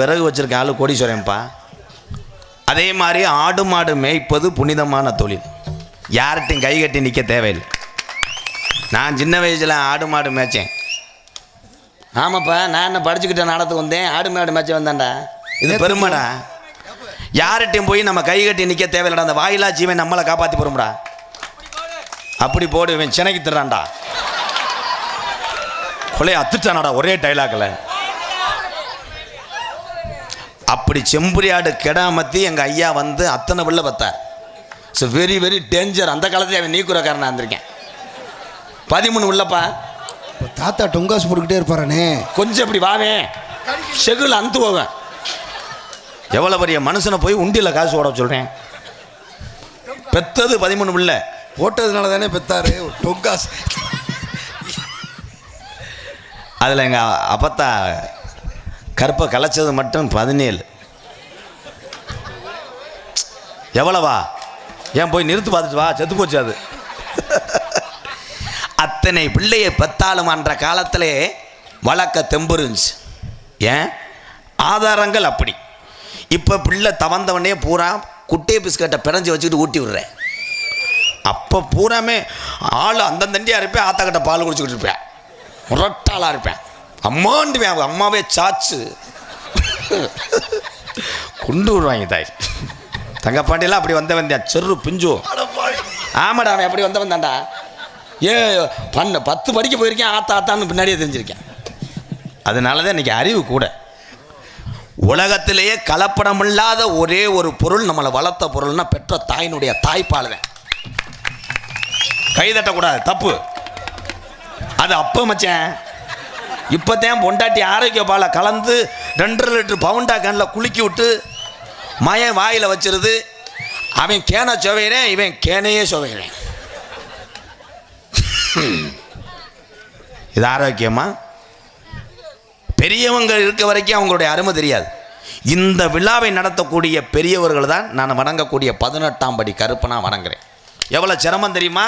விறகு வச்சிருக்க ஆளு கோடீஸ்வரன்ப்பா. அதே மாதிரி ஆடு மாடு மேய்ப்பது புனிதமான தொழில். யார்கிட்டையும் கை கட்டி நிற்க தேவையில்லை. நான் சின்ன வயசில் ஆடு மாடு மேய்ச்சேன். ஆமாப்பா நான் என்ன படிச்சுக்கிட்ட நாடத்துக்கு வந்தேன். ஆடு மாடு மேய்ச்ச வந்தேன்டா. இது பெருமைடா. யார்கிட்டையும் போய் நம்ம கை கட்டி நிற்க தேவையில்லடா. அந்த வாயிலா ஜீவன் நம்மளை காப்பாற்றி போகிறோம்டா அப்படி போடு இவன் சினைக்கு திறான்டா கொலையை அத்துட்டானடா ஒரே டைலாக்கில் அப்படி செம்புரியாடு கெடாமத்தி எங்கள் ஐயா வந்து அத்தனை பிள்ளை பார்த்தார் ஸோ வெரி வெரி டேஞ்சர் அந்த காலத்துல அவன் நீக்குறக்காரனா இருந்திருக்கேன். பதிமூணு உள்ளப்பா. இப்போ தாத்தா டொங்காசு போட்டுக்கிட்டே இருப்பாரானே? கொஞ்சம் இப்படி வாவே. செகுல அந்து போவேன் எவ்வளோ பெரிய மனுஷனை போய் உண்டியில் காசு ஓட சொல்கிறேன் பெத்தது பதிமூணு பிள்ளை போட்டதுனால தானே பெத்தாரு. டொங்காசு. அதில் எங்கள் அப்பத்தா கருப்பை கலைச்சது மட்டும் பதினேழு. எவ்வளவா? ஏன் போய் நிறுத்து பார்த்துட்டு வா செத்து போச்சு அது. அத்தனை பிள்ளையை பெத்தாலும் என்ற காலத்திலே வழக்க தெம்பு இருந்துச்சு. ஏன்? ஆதாரங்கள் அப்படி. இப்போ பிள்ளை தவந்தவனே பூரா குட்டை பிஸ்கட்டை பிணைஞ்சு வச்சுக்கிட்டு ஊட்டி விடுறேன் அப்போ பூராமே ஆள் அந்தந்தண்டியாக இருப்பேன் ஆத்தாக்கிட்ட பால் குடிச்சுக்கிட்டு இருப்பேன் முரட்டாளாக இருப்பேன் அம்மாண்டுவேன் அவங்க அம்மாவே சாச்சு. குண்டு விடுவாங்க தாய் தங்கப்பாண்டியெல்லாம் அப்படி வந்த வந்தேன் செரு பிஞ்சு. ஆமாடா அவன் அப்படி வந்த வந்தான்டா? ஏ பண்ண பத்து படிக்க போயிருக்கேன் ஆத்தா ஆத்தான்னு பின்னாடியே தெரிஞ்சிருக்கேன். அதனால தான் இன்னைக்கு அறிவு கூட. உலகத்திலேயே கலப்படமில்லாத ஒரே ஒரு பொருள் நம்மளை வளர்த்த பொருள்னா பெற்ற தாயினுடைய தாய்ப்பால் தான் கை தட்டக்கூடாது தப்பு. அது அப்போ மச்சான். இப்போத்தேன் பொண்டாட்டி ஆரோக்கிய பாலை கலந்து ரெண்டரை லிட்டர் பவுண்டா கண்ணில் குலுக்கி விட்டு மயம் வாயில் வச்சிருது. அவன் கேனை சுவையிறேன் இவன் கேனையே சுவையிறேன். இது ஆரோக்கியமா? பெரியவங்க இருக்க வரைக்கும் அவங்களுடைய அருமை தெரியாது. இந்த விழாவை நடத்தக்கூடிய பெரியவர்கள் தான் நான் வணங்கக்கூடிய பதினெட்டாம் படி கருப்பனாக நான் வணங்குறேன். எவ்வளோ சிரமம் தெரியுமா?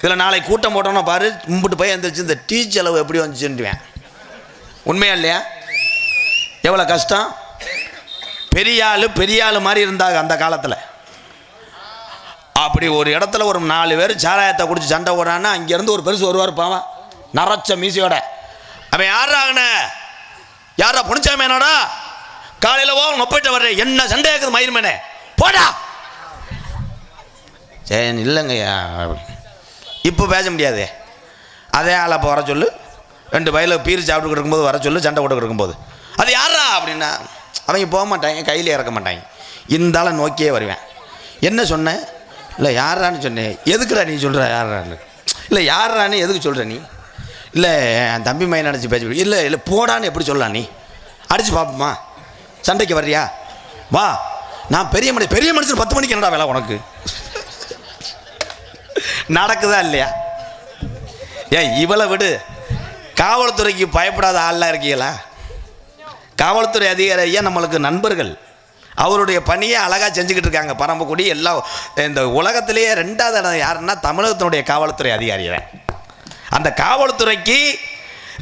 இதில் நாளை கூட்டம் போட்டோம்னா பாரு கும்பிட்டு போய் எந்திரிச்சு இந்த டீ செலவு எப்படி வந்துச்சுன்னுவேன் உண்மையா இல்லையா? எவ்வளோ கஷ்டம்? பெரிய ஆள் பெரிய ஆள் மாதிரி இருந்தாங்க அந்த காலத்தில். அப்படி ஒரு இடத்துல ஒரு நாலு பேர் சாராயத்தை குடிச்சு சண்டை போடுறான்னா அங்கேருந்து ஒரு பெருசு வருவார் பாவன் நரச்ச மீசியோட. அவன் யாராகன யாரா புனிச்சாமேனோடா காலையில் ஓ நொப்பிட்டு வர்றேன். என்ன சண்டை இருக்குது மயிர்மேனே போடா! சரி இல்லைங்கய்யா இப்போ பேச முடியாது. அதே ஆள் அப்போ வர சொல்லு. ரெண்டு வயலில் பீர் சாப்பிட்டு இருக்கும்போது வர சொல்லு சண்டை போட்டு இருக்கும்போது. அது யாரா அப்படின்னா அவங்க போக மாட்டாங்க கையில் இறக்க மாட்டாங்க. இருந்தாலும் நோக்கியே வருவேன். என்ன சொன்னேன் இல்லை யாரான்னு சொன்னேன் எதுக்குடா நீ சொல்கிற யாரான்னு இல்லை யாரான்னு எதுக்கு சொல்கிற நீ? இல்லை என் தம்பி மையன் அடிச்சு பேச இல்லை இல்லை போடான்னு எப்படி சொல்லலாம் நீ? அடித்து பார்ப்போமா சண்டைக்கு வர்றியா? வா. நான் பெரிய மனுஷன் பெரிய மனுஷன் பத்து மணிக்கு என்னடா வேலை உனக்கு? நடக்குதா இல்லையா? ஏன் இவளை விடு. காவல்துறைக்கு பயப்படாத ஆள்லாம் இருக்கீங்களா? காவல்துறை அதிகாரி ஐயா நம்மளுக்கு நண்பர்கள். அவருடைய பணியை அழகாக செஞ்சுக்கிட்டு இருக்காங்க. பரம்பக்குடி எல்லா இந்த உலகத்திலேயே ரெண்டாவது இடம் யாருன்னா தமிழகத்தினுடைய காவல்துறை அதிகாரி அந்த காவல்துறைக்கு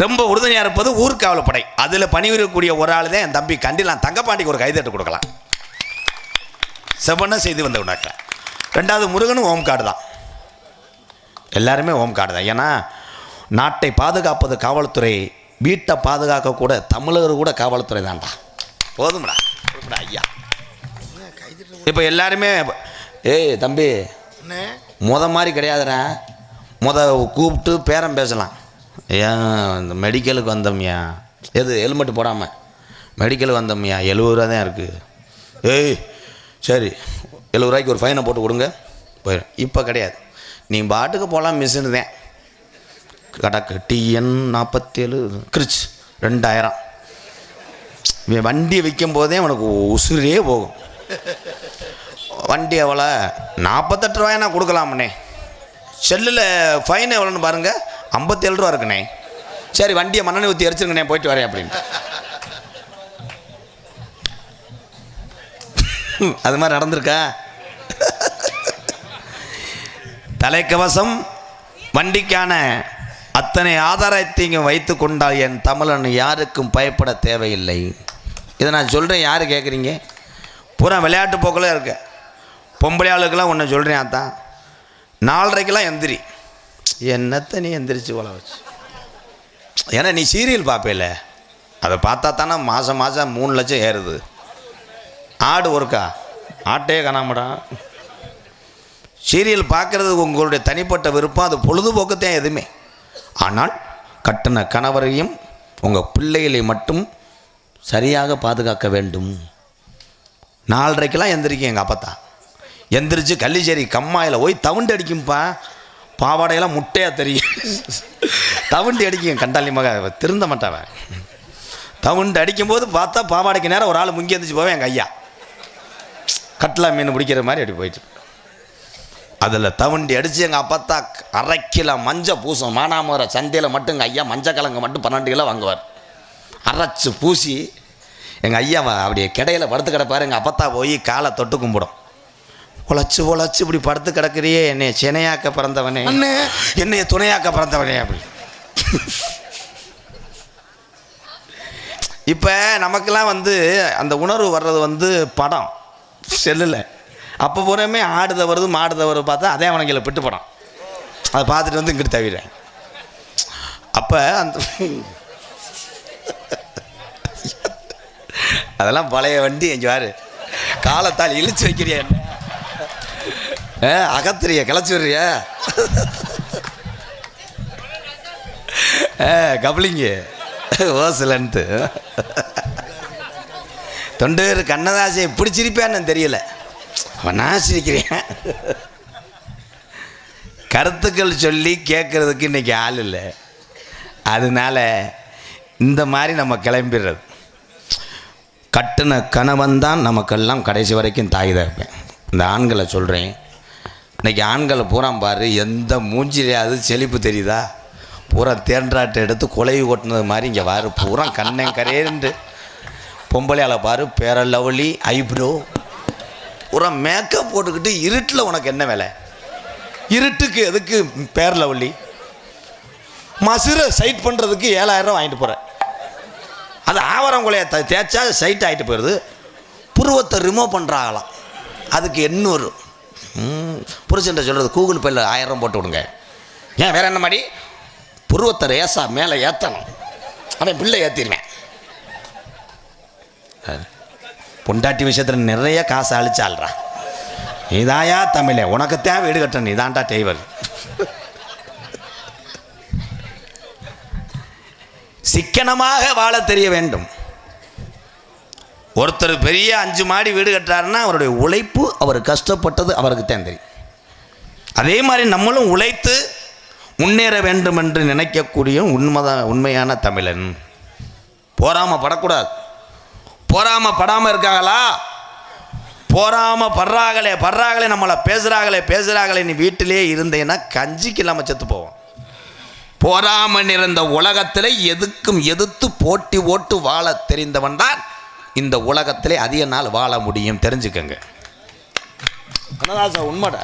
ரொம்ப உறுதுணையாக இருப்பது ஊர்காவல்படை. அதில் பணிபுரியக்கூடிய ஒரு ஆள் தான் என் தம்பி. கண்டிலாம் தங்கப்பாண்டிக்கு ஒரு கைதட்டு கொடுக்கலாம். செவ்வன செய்து வந்த உனக்கு ரெண்டாவது முருகனும் ஓம்காடு தான். எல்லாருமே ஓம்காடு தான். ஏன்னா நாட்டை பாதுகாப்பது காவல்துறை வீட்டை பாதுகாக்க கூட தமிழர் கூட காவல்துறை தான்டா. போதும்டா. ஐயா. இப்போ எல்லாருமே ஏய் தம்பி முத மாதிரி கிடையாதுடா. முத கூப்பிட்டு பேரம் பேசலாம். ஏன் இந்த மெடிக்கலுக்கு வந்தோம்யா எது ஹெல்மெட் போடாமல் மெடிக்கலுக்கு வந்தோம்யா எழுபது ரூபா தான் இருக்குது ஏய் சரி. எழுபது ரூபாய்க்கு ஒரு ஃபைனை போட்டு கொடுங்க. போயிடும் இப்போ கிடையாது. நீ பாட்டுக்கு போகலாம் மிஷினு தான் கடக்கு டிஎன் நாற்பத்தேழு கிரிச் ரெண்டாயிரம். இவன் வண்டி விற்கும் போதே உனக்கு உசுரே போகும். வண்டி எவ்வளோ நாற்பத்தெட்டு ரூபாய்னா கொடுக்கலாம்ண்ணே செல்லில் ஃபைன் எவ்வளோன்னு பாருங்கள் ஐம்பத்தேழு ரூபா இருக்குண்ணே சரி வண்டியை மண்ணெண்ணெய் ஊற்றி எரிச்சிருங்கண்ணே போயிட்டு வரேன் அப்படின்ட்டு அது மாதிரி நடந்திருக்கா? தலைக்கவசம் வண்டிக்கான அத்தனை ஆதாரத்தையும் வைத்து கொண்டால் என் தமிழன் யாருக்கும் பயப்பட தேவையில்லை. இதை நான் சொல்கிறேன் யார் கேட்குறீங்க பூரா விளையாட்டு போக்கில் இருக்க. பொம்பளை ஆளுக்கெல்லாம் ஒன்று சொல்கிறேன் அத்தான் நாலரைக்கெல்லாம் எந்திரி. என்னத்தை நீ எந்திரிச்சு போல வச்சு? ஏன்னா நீ சீரியல் பார்ப்பேல. அதை பார்த்தா தானே மாதம் மாதம் மூணு லட்சம் ஏறுது. ஆடு ஒருக்கா? ஆட்டே காணாமடா. சீரியல் பார்க்குறது உங்களுடைய தனிப்பட்ட விருப்பம் அது பொழுதுபோக்குத்தான் எதுவுமே. ஆனால் கட்டின கணவரையும் உங்கள் பிள்ளைகளை மட்டும் சரியாக பாதுகாக்க வேண்டும். நாலரைக்கெல்லாம் எந்திரிக்கும் எங்கள் அப்பத்தா. எந்திரிச்சு கள்ளிச்சேரி கம்மாயில் போய் தவுண்டு அடிக்கும்ப்பா பாவாடையெல்லாம் முட்டையாக தெரியும். தவுண்டு அடிக்கும் கண்டாளி மக அவ திருந்த மாட்டாவன் தவுண்டு அடிக்கும்போது பார்த்தா பாவாடைக்கு நேரம் ஒரு ஆள் முங்கி எந்திரிச்சு போவேன் எங்கள் ஐயா. கட்லா மீன் பிடிக்கிற மாதிரி அப்படி போயிட்டு. அதில் தவண்டி அடித்து எங்கள் அப்பத்தா அரை கிலோ மஞ்சள் பூசம் மானாமர சந்தையில் மட்டும் எங்கள் ஐயா மஞ்சள் கிழங்கு மட்டும் பன்னெண்டு கிலோ வாங்குவார். அரைச்சி பூசி எங்கள் ஐயா அப்படியே கிடையில படுத்து கிடப்பார். எங்கள் அப்பத்தா போய் காலை தொட்டு கும்பிடும். உழைச்சி உழைச்சி இப்படி படுத்து கிடக்குறியே என்னைய சினையாக்க பிறந்தவனே. என்னைய துணையாக்க பிறந்தவனே அப்படி. இப்போ நமக்கெல்லாம் வந்து அந்த உணர்வு வர்றது வந்து படம். செல்லில். அப்போ பூராமே ஆடுத வருது மாடுத வருது பார்த்தா அதே வணங்கியில் பிட்டு போகிறான் அதை பார்த்துட்டு வந்து இங்கிட்டு தவிர அப்போ அந்த அதெல்லாம் பழைய வண்டி எங்க வாரு காலத்தால் இழுச்சு வைக்கிறியா என்ன? ஆ, அகத்துறிய கிளச்சி விடுறிய? கபலிங்க ஓசலன்ட்டு. தொண்டர் கண்ணதாசை எப்படி சிரிப்பான்னு தெரியல. நான் சிரிக்கிறேன். கருத்துக்கள் சொல்லி கேட்குறதுக்கு இன்னைக்கு ஆள் இல்லை. அதனால இந்த மாதிரி நம்ம கிளம்பிடுறது. கட்டின கணவன் தான் நமக்கெல்லாம் கடைசி வரைக்கும் தாய் தகப்பேன் இந்த ஆண்களை சொல்கிறேன் இன்னைக்கு ஆண்களை பூரா பாரு எந்த மூஞ்சிலையாவது செழிப்பு தெரியுதா? பூரா தேன்றாட்டை எடுத்து குலைவு கொட்டினது மாதிரி இங்கே வாரு. பூரா கண்ணன் கரேண்டு பொம்பளையால் பாரு பேர லவ்லி ஐப்ரோ. ஒரு மேக்கப் போட்டுக்கிட்டு இருட்டில் உனக்கு என்ன வேலை? இருட்டுக்கு எதுக்கு பேர் லவ்லி மசுரை சைட் பண்ணுறதுக்கு ஏழாயிரம் ரூபா வாங்கிட்டு போகிறேன் அது ஆவரம் த தேய்ச்சா சைட் ஆகிட்டு போயிடுது புருவத்தை ரிமூவ் பண்ணுறாங்களாம் அதுக்கு எண்ணூறு. புருஷன்ட்ட சொல்கிறது கூகுள் பேயில் ஆயிரம் போட்டு விடுங்க. ஏன் வேறு என்ன மாதிரி புருவத்தை ரேசா மேலே ஏற்றணும் அவன் பிள்ளை ஏற்றிடுவேன் பொண்டாட்டி விஷயத்தில் நிறைய காசு அழிச்சாள்றா நீதாயா தமிழே உனக்குத்தான் வீடு கட்டணும் இதான்டா டெய்வர் சிக்கனமாக வாழ தெரிய வேண்டும். ஒருத்தர் பெரிய அஞ்சு மாடி வீடு கட்டுறாருன்னா அவருடைய உழைப்பு அவர் கஷ்டப்பட்டது அவருக்கு தான் தெரியும். அதே மாதிரி நம்மளும் உழைத்து முன்னேற வேண்டும் என்று நினைக்கக்கூடிய உண்மைதான் உண்மையான தமிழன். போறாமல் படக்கூடாது. போராம படாமல் இருக்காங்களா? போறாமல் படுறாங்களே படுறாங்களே நம்மளை பேசுகிறாங்களே பேசுகிறாங்களே நீ வீட்டிலே இருந்தேன்னா கஞ்சிக்கு இல்லாமல் செத்து போவோம். போராம நிறைந்த உலகத்தில் எதுக்கும் எதிர்த்து போட்டி ஓட்டு வாழ தெரிந்தவன் தான் இந்த உலகத்திலே அதிக நாள் வாழ முடியும். தெரிஞ்சுக்கங்க. கண்ணதாசா உண்மைடா.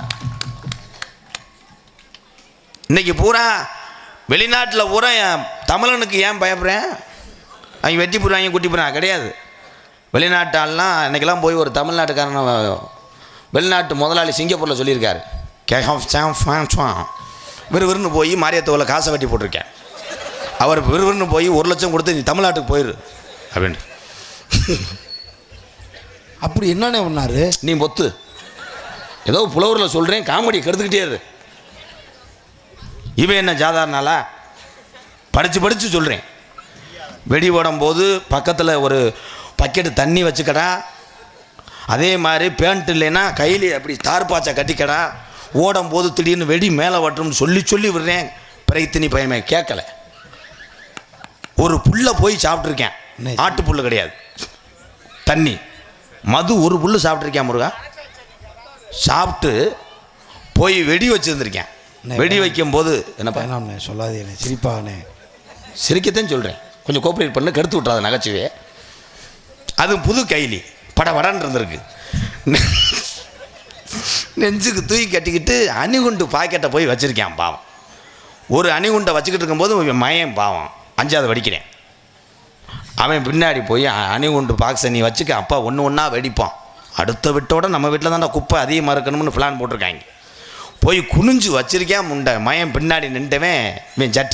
இன்னைக்கு பூரா வெளிநாட்டில் பூரா என் தமிழனுக்கு ஏன் பயப்படுறேன்? அவங்க வெட்டி போடுறாங்க குட்டி போடுறாங்க கிடையாது. வெளிநாட்டாலாம் இன்னைக்கெல்லாம் போய் ஒரு தமிழ்நாட்டுக்காரன் வெளிநாட்டு முதலாளி சிங்கப்பூரில் சொல்லியிருக்காரு. விறுவிறுன்னு போய் மாரியத்தோவில் காசை வெட்டி போட்டிருக்கேன். அவர் விறுவிறுன்னு போய் ஒரு லட்சம் கொடுத்து நீ தமிழ்நாட்டுக்கு போயிரு. அப்படின்ட்டு. அப்படி என்னண்ணே பண்ணாரு? நீ பொத்து ஏதோ புலவரில் சொல்கிறேன் காமெடி கெடுத்துக்கிட்டே இரு. இவன் என்ன சாதாரணாலா படித்து படித்து சொல்கிறேன் வெடி போடும்போது பக்கத்தில் ஒரு பக்கெட்டு தண்ணி வச்சுக்கடா. அதே மாதிரி பேண்ட் இல்லைன்னா கையில் அப்படி தார்பாச்சை கட்டிக்கடா. ஓடும்போது திடீர்னு வெடி மேலே வட்டும்னு சொல்லி சொல்லி விடுறேன். பிரைத்தினி பயமே கேட்கல. ஒரு புல்லை போய் சாப்பிட்ருக்கேன்? ஆட்டு புல்லு கிடையாது. தண்ணி. மது ஒரு புல்லு சாப்பிட்ருக்கேன் முருகா? சாப்பிட்டு போய் வெடி வச்சுருந்துருக்கேன். வெடி வைக்கும்போது என்னப்பா? வேணாம்ண்ணே சொல்லாதீண்ணே சிரிப்பாகண்ணே சிரிக்கத்தான் சொல்கிறேன் கொஞ்சம் கோஆப்ரேட் பண்ணு கெடுத்து விட்றாத நகைச்சுவே அது புது கைலி. பட வடன்னு இருந்திருக்கு. நெஞ்சுக்கு தூக்கி கட்டிக்கிட்டு அணிகுண்டு பாக்கெட்டை போய் வச்சுருக்கேன் பாவம். ஒரு அணிகுண்டை வச்சுக்கிட்டு இருக்கும்போது மயம் பாவம். அஞ்சாவது வெடிக்கிறேன் அவன் பின்னாடி போய் அணிகுண்டு பாக்ஸை நீ வச்சுக்க அப்பா ஒன்று ஒன்றா வெடிப்பான். அடுத்த விட்டோட நம்ம வீட்டில் தானே குப்பை அதிகமாக இருக்கணும்னு பிளான் போட்டிருக்காங்க. போய் குனிஞ்சு வச்சுருக்கேன் முண்டை? மயம் பின்னாடி நின்றுவன் இவன் ஜட்டி.